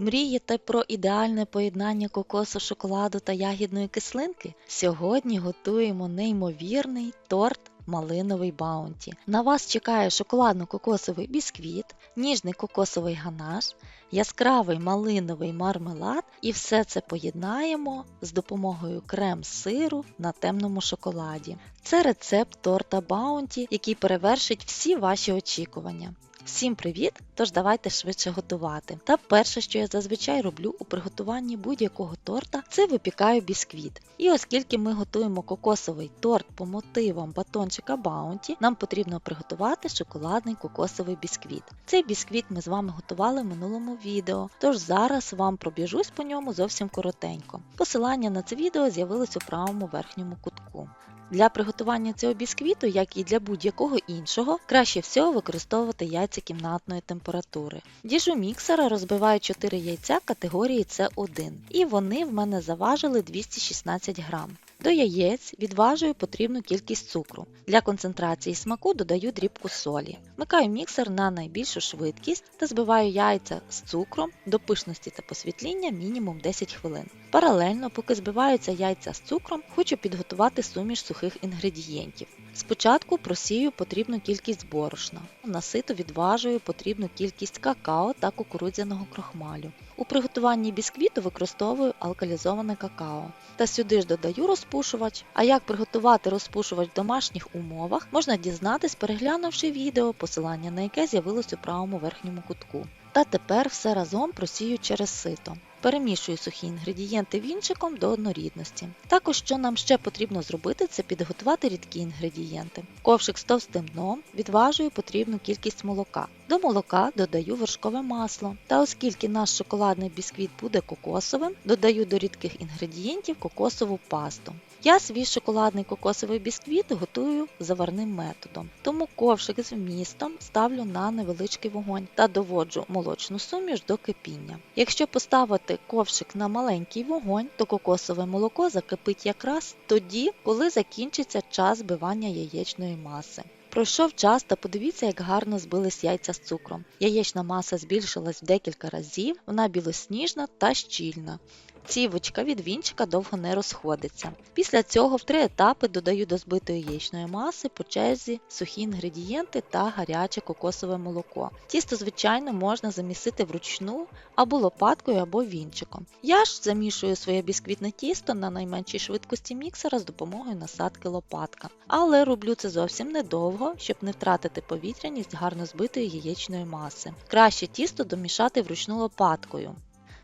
Мрієте про ідеальне поєднання кокосу, шоколаду та ягідної кислинки? Сьогодні готуємо неймовірний торт малиновий баунті. На вас чекає шоколадно-кокосовий бісквіт, ніжний кокосовий ганаш, яскравий малиновий мармелад і все це поєднаємо з допомогою крем-сиру на темному шоколаді. Це рецепт торта баунті, який перевершить всі ваші очікування. Всім привіт! Тож давайте швидше готувати. Та перше, що я зазвичай роблю у приготуванні будь-якого торта, це випікаю бісквіт. І оскільки ми готуємо кокосовий торт по мотивам батончика Баунті, нам потрібно приготувати шоколадний кокосовий бісквіт. Цей бісквіт ми з вами готували в минулому відео, тож зараз вам пробіжусь по ньому зовсім коротенько. Посилання на це відео з'явилось у правому верхньому кутку. Для приготування цього бісквіту, як і для будь-якого іншого, краще всього використовувати яйця кімнатної температури. Діжу міксера розбиваю 4 яйця категорії С1, і вони в мене заважили 216 грам. До яєць відважую потрібну кількість цукру. Для концентрації смаку додаю дрібку солі. Вмикаю міксер на найбільшу швидкість та збиваю яйця з цукром до пишності та посвітління мінімум 10 хвилин. Паралельно, поки збиваються яйця з цукром, хочу підготувати суміш сухих інгредієнтів. Спочатку просію потрібну кількість борошна, насито відважую потрібну кількість какао та кукурудзяного крохмалю. У приготуванні бісквіту використовую алкалізоване какао. Та сюди ж додаю розпушувач. А як приготувати розпушувач в домашніх умовах, можна дізнатись, переглянувши відео, посилання на яке з'явилось у правому верхньому кутку. Та тепер все разом просію через сито. Перемішую сухі інгредієнти вінчиком до однорідності. Також, що нам ще потрібно зробити, це підготувати рідкі інгредієнти. Ковшик з товстим дном відважую потрібну кількість молока. До молока додаю вершкове масло. Та оскільки наш шоколадний бісквіт буде кокосовим, додаю до рідких інгредієнтів кокосову пасту. Я свій шоколадний кокосовий бісквіт готую заварним методом, тому ковшик з вмістом ставлю на невеличкий вогонь та доводжу молочну суміш до кипіння. Якщо поставити ковшик на маленький вогонь, то кокосове молоко закипить якраз тоді, коли закінчиться час збивання яєчної маси. Пройшов час та подивіться, як гарно збились яйця з цукром. Яєчна маса збільшилась в декілька разів, вона білосніжна та щільна. Цівочка від вінчика довго не розходиться. Після цього в три етапи додаю до збитої яєчної маси по черзі сухі інгредієнти та гаряче кокосове молоко. Тісто, звичайно, можна замісити вручну або лопаткою, або вінчиком. Я ж замішую своє бісквітне тісто на найменшій швидкості міксера з допомогою насадки лопатка. Але роблю це зовсім недовго, щоб не втратити повітряність гарно збитої яєчної маси. Краще тісто домішати вручну лопаткою.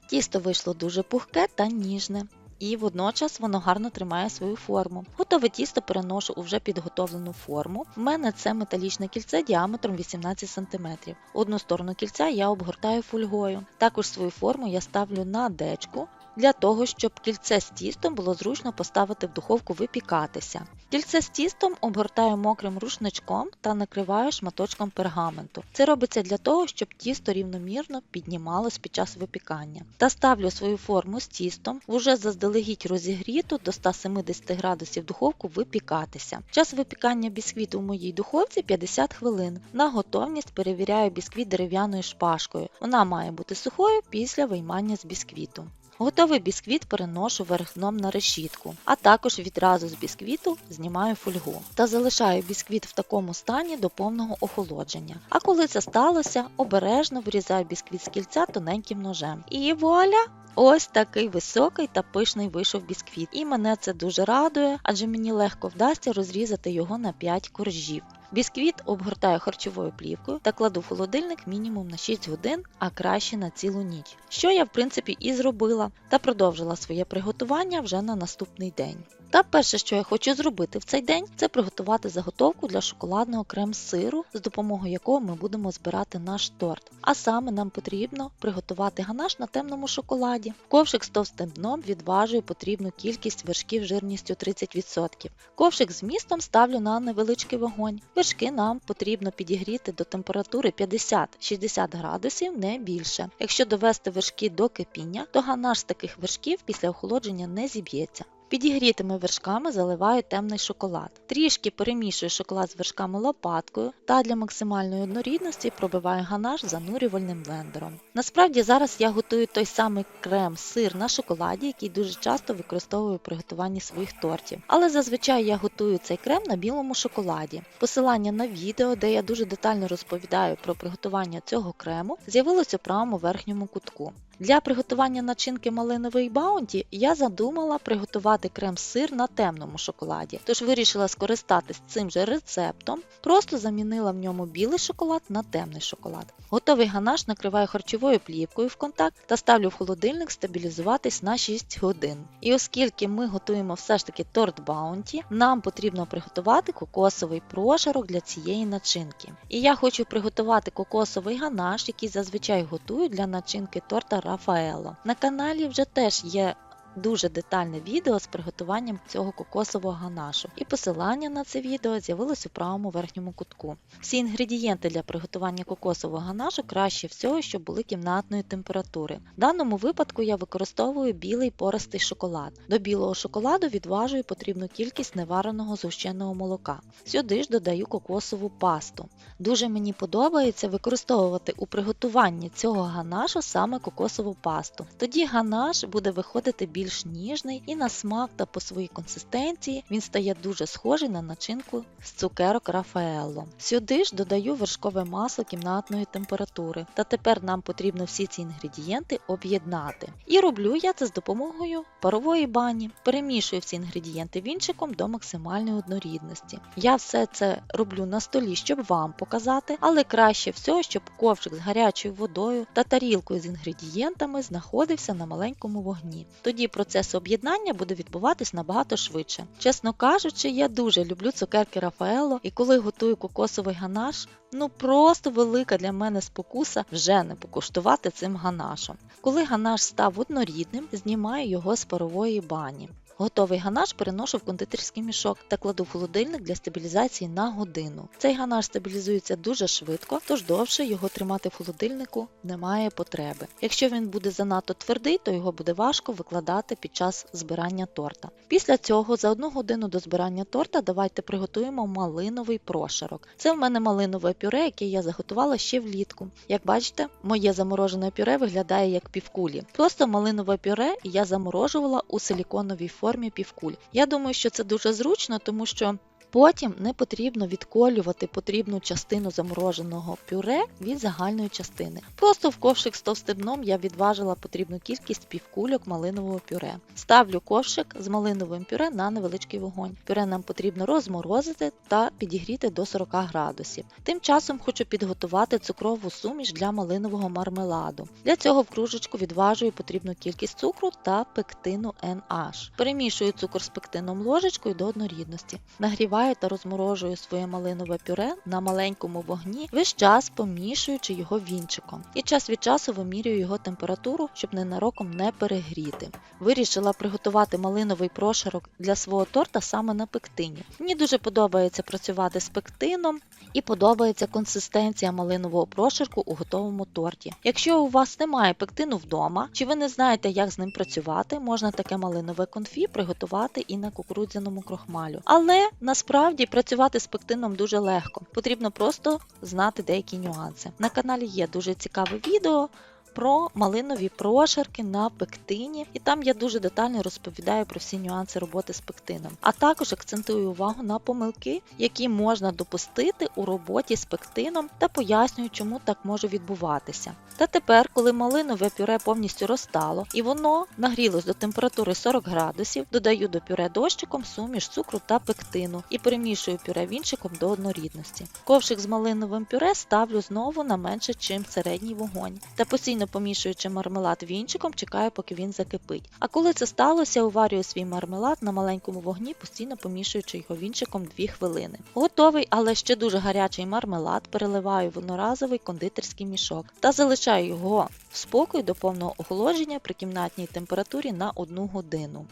Тісто вийшло дуже пухке та ніжне. І водночас воно гарно тримає свою форму. Готове тісто переношу у вже підготовлену форму. У мене це металічне кільце діаметром 18 см. Одну сторону кільця я обгортаю фольгою. Також свою форму я ставлю на дечку для того, щоб кільце з тістом було зручно поставити в духовку випікатися. Кільце з тістом обгортаю мокрим рушничком та накриваю шматочком пергаменту. Це робиться для того, щоб тісто рівномірно піднімалось під час випікання. Та ставлю свою форму з тістом в уже заздалегідь розігріту до 170 градусів духовку випікатися. Час випікання бісквіту у моїй духовці 50 хвилин. На готовність перевіряю бісквіт дерев'яною шпажкою. Вона має бути сухою після виймання з бісквіту. Готовий бісквіт переношу вверх дном на решітку, а також відразу з бісквіту знімаю фольгу та залишаю бісквіт в такому стані до повного охолодження. А коли це сталося, обережно вирізаю бісквіт з кільця тоненьким ножем. І вуаля! Ось такий високий та пишний вийшов бісквіт. І мене це дуже радує, адже мені легко вдасться розрізати його на 5 коржів. Бісквіт обгортаю харчовою плівкою та кладу в холодильник мінімум на 6 годин, а краще на цілу ніч. Що я в принципі і зробила, та продовжила своє приготування вже на наступний день. Та перше, що я хочу зробити в цей день, це приготувати заготовку для шоколадного крем-сиру, з допомогою якого ми будемо збирати наш торт. А саме нам потрібно приготувати ганаш на темному шоколаді. Ковшик з товстим дном відважую потрібну кількість вершків жирністю 30%. Ковшик з містом ставлю на невеличкий вогонь. Вершки нам потрібно підігріти до температури 50-60 градусів, не більше. Якщо довести вершки до кипіння, то ганаш з таких вершків після охолодження не зіб'ється. Підігрітими вершками заливаю темний шоколад. Трішки перемішую шоколад з вершками лопаткою та для максимальної однорідності пробиваю ганаш занурювальним блендером. Насправді зараз я готую той самий крем-сир на шоколаді, який дуже часто використовую при готуванні своїх тортів. Але зазвичай я готую цей крем на білому шоколаді. Посилання на відео, де я дуже детально розповідаю про приготування цього крему, з'явилось у правому верхньому кутку. Для приготування начинки малинової баунті я задумала приготувати крем-сир на темному шоколаді, тож вирішила скористатись цим же рецептом, просто замінила в ньому білий шоколад на темний шоколад. Готовий ганаш накриваю харчовою плівкою в контакт та ставлю в холодильник стабілізуватись на 6 годин. І оскільки ми готуємо все ж таки торт баунті, нам потрібно приготувати кокосовий прошарок для цієї начинки. І я хочу приготувати кокосовий ганаш, який зазвичай готую для начинки торта Рафаело. На каналі вже теж є дуже детальне відео з приготуванням цього кокосового ганашу, і посилання на це відео з'явилось у правому верхньому кутку. Всі інгредієнти для приготування кокосового ганашу краще всього, щоб були кімнатної температури. В даному випадку я використовую білий пористий шоколад. До білого шоколаду відважую потрібну кількість невареного згущеного молока. Сюди ж додаю кокосову пасту. Дуже мені подобається використовувати у приготуванні цього ганашу саме кокосову пасту. Тоді ганаш буде виходити більш ніжний і на смак та по своїй консистенції він стає дуже схожий на начинку з цукерок Рафаелло. Сюди ж додаю вершкове масло кімнатної температури. Та тепер нам потрібно всі ці інгредієнти об'єднати. І роблю я це з допомогою парової бані. Перемішую всі інгредієнти вінчиком до максимальної однорідності. Я все це роблю на столі, щоб вам показати, але краще всього, щоб ковшик з гарячою водою та тарілкою з інгредієнтами знаходився на маленькому вогні. Тоді процес об'єднання буде відбуватись набагато швидше. Чесно кажучи, я дуже люблю цукерки Рафаело, і коли готую кокосовий ганаш, ну просто велика для мене спокуса вже не покуштувати цим ганашом. Коли ганаш став однорідним, знімаю його з парової бані. Готовий ганаш переношу в кондитерський мішок та кладу в холодильник для стабілізації на годину. Цей ганаш стабілізується дуже швидко, тож довше його тримати в холодильнику немає потреби. Якщо він буде занадто твердий, то його буде важко викладати під час збирання торта. Після цього за одну годину до збирання торта давайте приготуємо малиновий прошарок. Це в мене малинове пюре, яке я заготувала ще влітку. Як бачите, моє заморожене пюре виглядає як півкулі. Просто малинове пюре я заморожувала у силіконовій формі півкуль. Я думаю, що це дуже зручно, тому що Потім не потрібно відколювати потрібну частину замороженого пюре від загальної частини. Просто в ковшик з товстим дном я відважила потрібну кількість півкульок малинового пюре. Ставлю ковшик з малиновим пюре на невеличкий вогонь. Пюре нам потрібно розморозити та підігріти до 40 градусів. Тим часом хочу підготувати цукрову суміш для малинового мармеладу. Для цього в кружечку відважую потрібну кількість цукру та пектину NH. Перемішую цукор з пектином ложечкою до однорідності. Нагріваю та розморожую своє малинове пюре на маленькому вогні, весь час помішуючи його вінчиком. І час від часу вимірюю його температуру, щоб ненароком не перегріти. Вирішила приготувати малиновий прошарок для свого торта саме на пектині. Мені дуже подобається працювати з пектином і подобається консистенція малинового прошарку у готовому торті. Якщо у вас немає пектину вдома, чи ви не знаєте, як з ним працювати, можна таке малинове конфі приготувати і на кукурудзяному крохмалю. Але насправді працювати з пектином дуже легко. Потрібно просто знати деякі нюанси. На каналі є дуже цікаве відео. Про малинові прошарки на пектині, і там я дуже детально розповідаю про всі нюанси роботи з пектином. А також акцентую увагу на помилки, які можна допустити у роботі з пектином, та пояснюю, чому так може відбуватися. Та тепер, коли малинове пюре повністю розтало і воно нагрілось до температури 40 градусів, додаю до пюре дощиком суміш цукру та пектину і перемішую пюре вінчиком до однорідності. Ковшик з малиновим пюре ставлю знову на менше, чим середній вогонь. Та постійно помішуючи мармелад вінчиком, чекаю, поки він закипить. А коли це сталося, уварюю свій мармелад на маленькому вогні, постійно помішуючи його вінчиком 2 хвилини. Готовий, але ще дуже гарячий мармелад переливаю в одноразовий кондитерський мішок та залишаю його в спокій до повного охолодження при кімнатній температурі на 1 годину.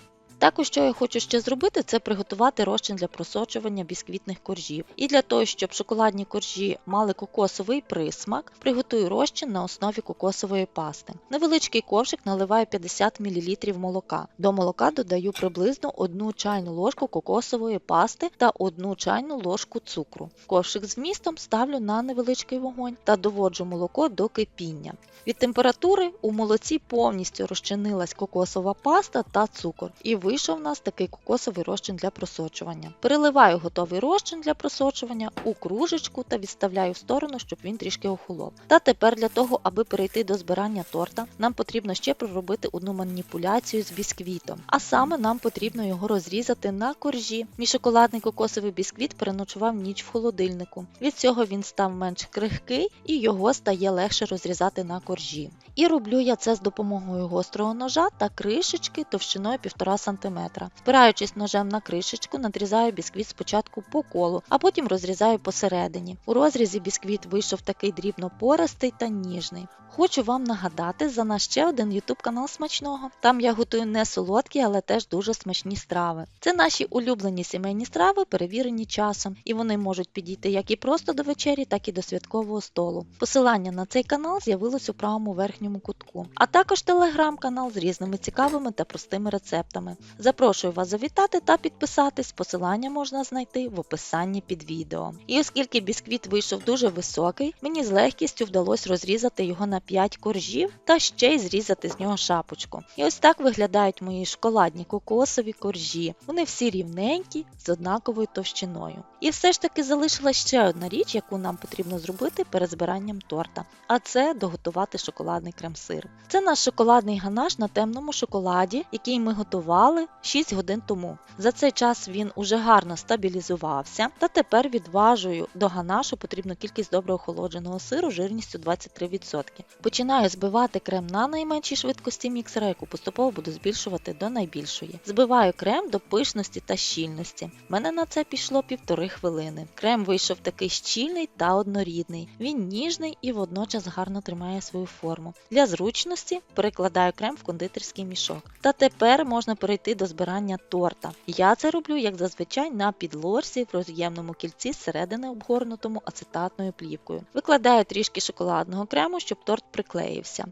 Також, що я хочу ще зробити, це приготувати розчин для просочування бісквітних коржів. І для того, щоб шоколадні коржі мали кокосовий присмак, приготую розчин на основі кокосової пасти. Невеличкий ковшик наливаю 50 мл молока. До молока додаю приблизно 1 чайну ложку кокосової пасти та 1 чайну ложку цукру. Ковшик з вмістом ставлю на невеличкий вогонь та доводжу молоко до кипіння. Від температури у молоці повністю розчинилась кокосова паста та цукор, і вийшов у нас такий кокосовий розчин для просочування. Переливаю готовий розчин для просочування у кружечку та відставляю в сторону, щоб він трішки охолов. Та тепер для того, аби перейти до збирання торта, нам потрібно ще проробити одну маніпуляцію з бісквітом. А саме нам потрібно його розрізати на коржі. Мій шоколадний кокосовий бісквіт переночував ніч в холодильнику. Від цього він став менш крихкий і його стає легше розрізати на коржі. І роблю я це з допомогою гострого ножа та кришечки товщиною 1,5 см. Спираючись ножем на кришечку, надрізаю бісквіт спочатку по колу, а потім розрізаю посередині. У розрізі бісквіт вийшов такий дрібно пористий та ніжний. Хочу вам нагадати за наш ще один YouTube канал смачного. Там я готую не солодкі, але теж дуже смачні страви. Це наші улюблені сімейні страви, перевірені часом, і вони можуть підійти як і просто до вечері, так і до святкового столу. Посилання на цей канал з'явилось у правому верхньому кутку, а також телеграм-канал з різними цікавими та простими рецептами. Запрошую вас завітати та підписатись. Посилання можна знайти в описанні під відео. І оскільки бісквіт вийшов дуже високий, мені з легкістю вдалося розрізати його на 5 коржів та ще й зрізати з нього шапочку. І ось так виглядають мої шоколадні кокосові коржі. Вони всі рівненькі з однаковою товщиною. І все ж таки залишилась ще одна річ, яку нам потрібно зробити перед збиранням торта, а це доготувати шоколадний крем-сир. Це наш шоколадний ганаш на темному шоколаді, який ми готували 6 годин тому. За цей час він уже гарно стабілізувався, та тепер відважую до ганашу потрібну кількість добре охолодженого сиру жирністю 23%. Починаю збивати крем на найменшій швидкості міксера, яку поступово буду збільшувати до найбільшої. Збиваю крем до пишності та щільності. В мене на це пішло півтори хвилини. Крем вийшов такий щільний та однорідний. Він ніжний і водночас гарно тримає свою форму. Для зручності перекладаю крем в кондитерський мішок. Та тепер можна перейти до збирання торта. Я це роблю, як зазвичай, на підлорсі в роз'ємному кільці зсередини обгорнутому ацетатною плівкою. Викладаю трішки шоколадного крему, щоб торт приклеївся.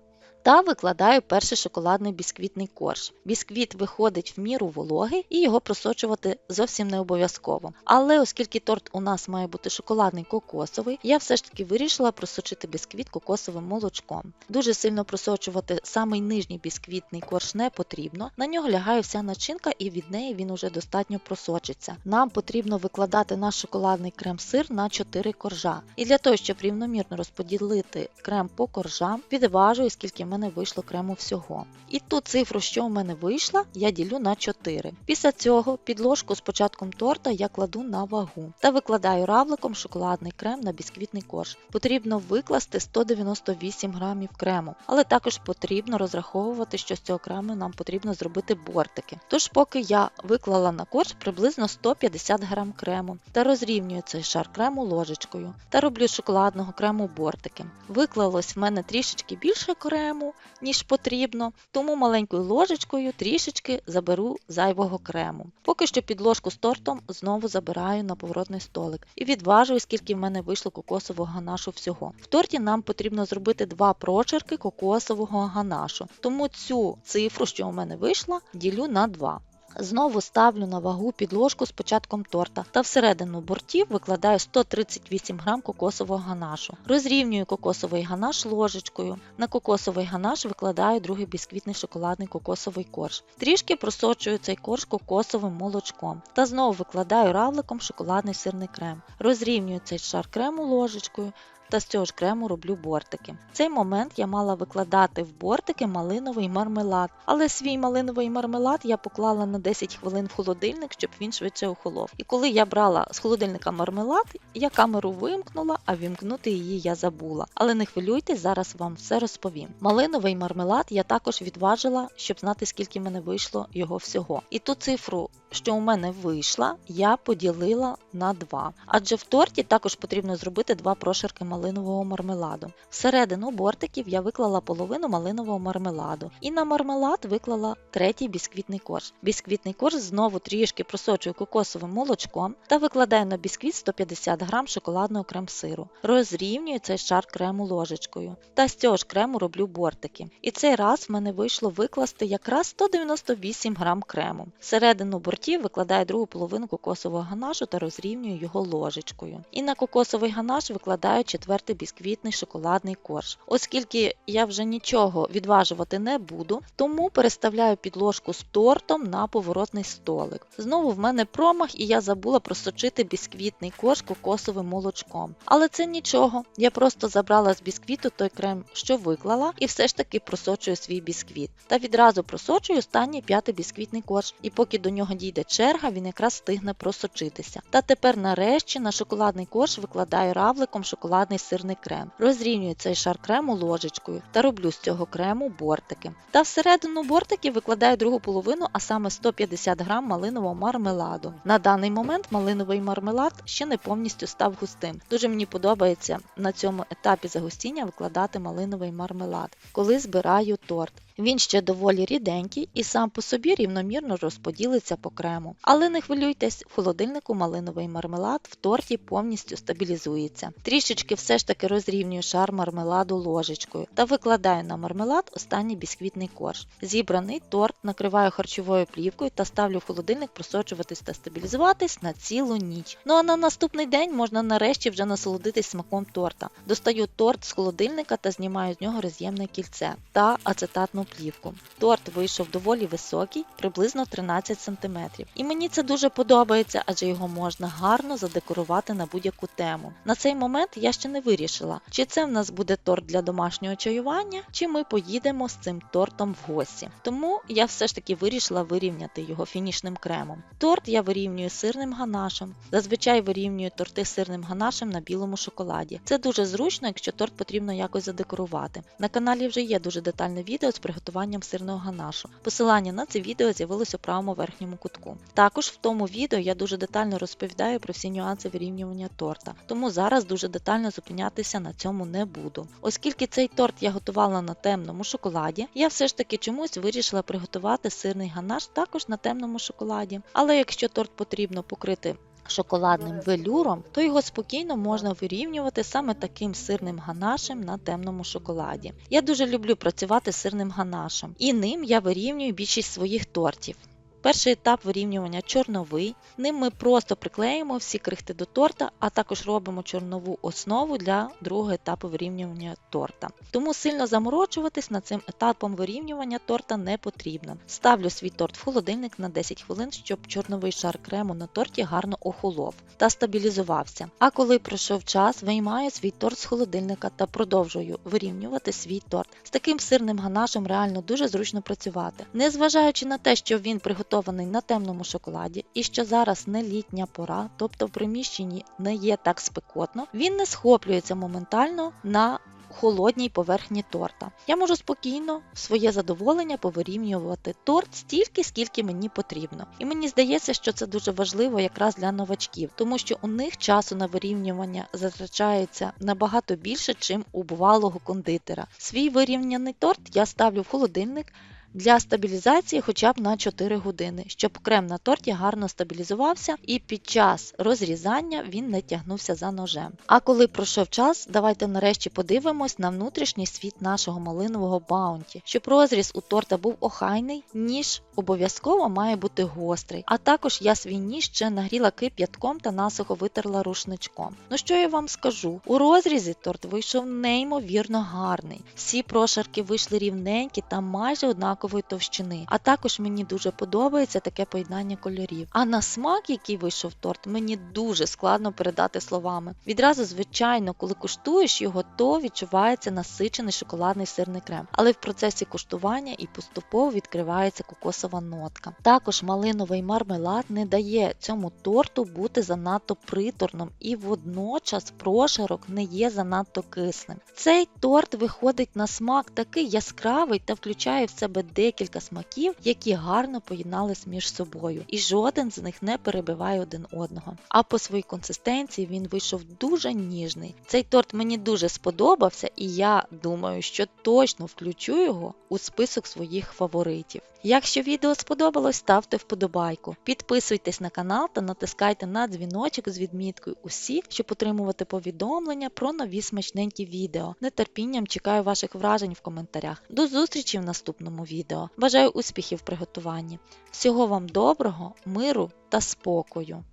Та викладаю перший шоколадний бісквітний корж. Бісквіт виходить в міру вологий і його просочувати зовсім не обов'язково. Але оскільки торт у нас має бути шоколадний кокосовий, я все ж таки вирішила просочити бісквіт кокосовим молочком. Дуже сильно просочувати самий нижній бісквітний корж не потрібно. На нього лягає вся начинка і від неї він уже достатньо просочиться. Нам потрібно викладати наш шоколадний крем-сир на 4 коржа. І для того, щоб рівномірно розподілити крем по коржам, підважую, скільки мене вийшло крему всього. І ту цифру, що в мене вийшла, я ділю на 4. Після цього підложку з початком торта я кладу на вагу та викладаю равликом шоколадний крем на бісквітний корж. Потрібно викласти 198 грамів крему, але також потрібно розраховувати, що з цього крему нам потрібно зробити бортики. Тож, поки я виклала на корж приблизно 150 грам крему та розрівнюю цей шар крему ложечкою та роблю шоколадного крему бортики. Виклалось в мене трішечки більше крему, ніж потрібно, тому маленькою ложечкою трішечки заберу зайвого крему. Поки що підложку з тортом знову забираю на поворотний столик і відважую, скільки в мене вийшло кокосового ганашу всього. В торті нам потрібно зробити два прочерки кокосового ганашу, тому цю цифру, що у мене вийшла, ділю на 2. Знову ставлю на вагу підложку з початком торта та всередину бортів викладаю 138 грам кокосового ганашу. Розрівнюю кокосовий ганаш ложечкою. На кокосовий ганаш викладаю другий бісквітний шоколадний кокосовий корж. Трішки просочую цей корж кокосовим молочком та знову викладаю равликом шоколадний сирний крем. Розрівнюю цей шар крему ложечкою та з цього ж крему роблю бортики. В цей момент я мала викладати в бортики малиновий мармелад, але свій малиновий мармелад я поклала на 10 хвилин в холодильник, щоб він швидше охолов. І коли я брала з холодильника мармелад, я камеру вимкнула, а вімкнути її я забула. Але не хвилюйтесь, зараз вам все розповім. Малиновий мармелад я також відважила, щоб знати, скільки мене вийшло його всього. І ту цифру, що у мене вийшла, я поділила на 2. Адже в торті також потрібно зробити два прошарки малинового малинового мармеладу. Всередину бортиків я виклала половину малинового мармеладу і на мармелад виклала третій бісквітний корж. Бісквітний корж знову трішки просочую кокосовим молочком та викладаю на бісквіт 150 г шоколадного крем-сиру. Розрівнюю цей шар крему ложечкою. Та з цього ж крему роблю бортики. І цей раз в мене вийшло викласти якраз 198 г крему. Всередину бортів викладаю другу половину кокосового ганашу та розрівнюю його ложечкою. І на кокосовий ганаш викладаю четвертий бісквітний шоколадний корж. Оскільки я вже нічого відважувати не буду, тому переставляю підложку з тортом на поворотний столик. Знову в мене промах, і я забула просочити бісквітний корж кокосовим молочком. Але це нічого. Я просто забрала з бісквіту той крем, що виклала, і все ж таки просочую свій бісквіт. Та відразу просочую останній п'ятий бісквітний корж. І поки до нього дійде черга, він якраз встигне просочитися. Та тепер нарешті на шоколадний корж викладаю равликом шоколадний сирний крем. Розрівнюю цей шар крему ложечкою та роблю з цього крему бортики. Та всередину бортиків викладаю другу половину, а саме 150 г малинового мармеладу. На даний момент малиновий мармелад ще не повністю став густим. Дуже мені подобається на цьому етапі загустіння викладати малиновий мармелад, коли збираю торт. Він ще доволі ріденький і сам по собі рівномірно розподілиться по крему. Але не хвилюйтесь, в холодильнику малиновий мармелад в торті повністю стабілізується. Трішечки все ж таки розрівнюю шар мармеладу ложечкою та викладаю на мармелад останній бісквітний корж. Зібраний торт накриваю харчовою плівкою та ставлю в холодильник просочуватись та стабілізуватись на цілу ніч. Ну а на наступний день можна нарешті вже насолодитись смаком торта. Достаю торт з холодильника та знімаю з нього роз'ємне кільце та ацетатну плівку. Торт вийшов доволі високий, приблизно 13 см. І мені це дуже подобається, адже його можна гарно задекорувати на будь-яку тему. На цей момент я ще не вирішила, чи це в нас буде торт для домашнього чаювання, чи ми поїдемо з цим тортом в гості. Тому я все ж таки вирішила вирівняти його фінішним кремом. Торт я вирівнюю сирним ганашем. Зазвичай вирівнюю торти сирним ганашем на білому шоколаді. Це дуже зручно, якщо торт потрібно якось задекорувати. На каналі вже є дуже детальне відео з приготуванням сирного ганашу. Посилання на це відео з'явилось у правому верхньому кутку. Також в тому відео я дуже детально розповідаю про всі нюанси вирівнювання торта, тому зараз дуже детально зупинятися на цьому не буду. Оскільки цей торт я готувала на темному шоколаді, я все ж таки чомусь вирішила приготувати сирний ганаш також на темному шоколаді. Але якщо торт потрібно покрити шоколадним велюром, то його спокійно можна вирівнювати саме таким сирним ганашем на темному шоколаді. Я дуже люблю працювати з сирним ганашем, і ним я вирівнюю більшість своїх тортів. Перший етап вирівнювання чорновий. Ним ми просто приклеїмо всі крихти до торта, а також робимо чорнову основу для другого етапу вирівнювання торта. Тому сильно заморочуватись над цим етапом вирівнювання торта не потрібно. Ставлю свій торт в холодильник на 10 хвилин, щоб чорновий шар крему на торті гарно охолов та стабілізувався. А коли пройшов час, виймаю свій торт з холодильника та продовжую вирівнювати свій торт. З таким сирним ганашем реально дуже зручно працювати. Незважаючи на те, що він приготований на темному шоколаді і що зараз не літня пора, тобто в приміщенні не є так спекотно, він не схоплюється моментально на холодній поверхні торта. Я можу спокійно в своє задоволення повирівнювати торт стільки, скільки мені потрібно. І мені здається, що це дуже важливо якраз для новачків, тому що у них часу на вирівнювання затрачається набагато більше, чим у бувалого кондитера. Свій вирівняний торт я ставлю в холодильник для стабілізації хоча б на 4 години, щоб крем на торті гарно стабілізувався і під час розрізання він не тягнувся за ножем. А коли пройшов час, давайте нарешті подивимось на внутрішній світ нашого малинового баунті, щоб розріз у торта був охайний, ніж обов'язково має бути гострий. А також я свій ніж ще нагріла кип'ятком та насухо витерла рушничком. Ну що я вам скажу? У розрізі торт вийшов неймовірно гарний. Всі прошарки вийшли рівненькі та майже однакової товщини. А також мені дуже подобається таке поєднання кольорів. А на смак, який вийшов торт, мені дуже складно передати словами. Відразу, звичайно, коли куштуєш його, то відчувається насичений шоколадний сирний крем. Але в процесі куштування і поступово відкривається кокосова нотка. Також малиновий мармелад не дає цьому торту бути занадто приторним і водночас прошарок не є занадто кислим. Цей торт виходить на смак такий яскравий та включає в себе декілька смаків, які гарно поєднались між собою, і жоден з них не перебиває один одного. А по своїй консистенції він вийшов дуже ніжний. Цей торт мені дуже сподобався, і я думаю, що точно включу його у список своїх фаворитів. Якщо відео сподобалось, ставте вподобайку, підписуйтесь на канал та натискайте на дзвіночок з відміткою усі, щоб отримувати повідомлення про нові смачненькі відео. Нетерпінням чекаю ваших вражень в коментарях. До зустрічі в наступному відео. Бажаю успіхів в приготуванні. Всього вам доброго, миру та спокою!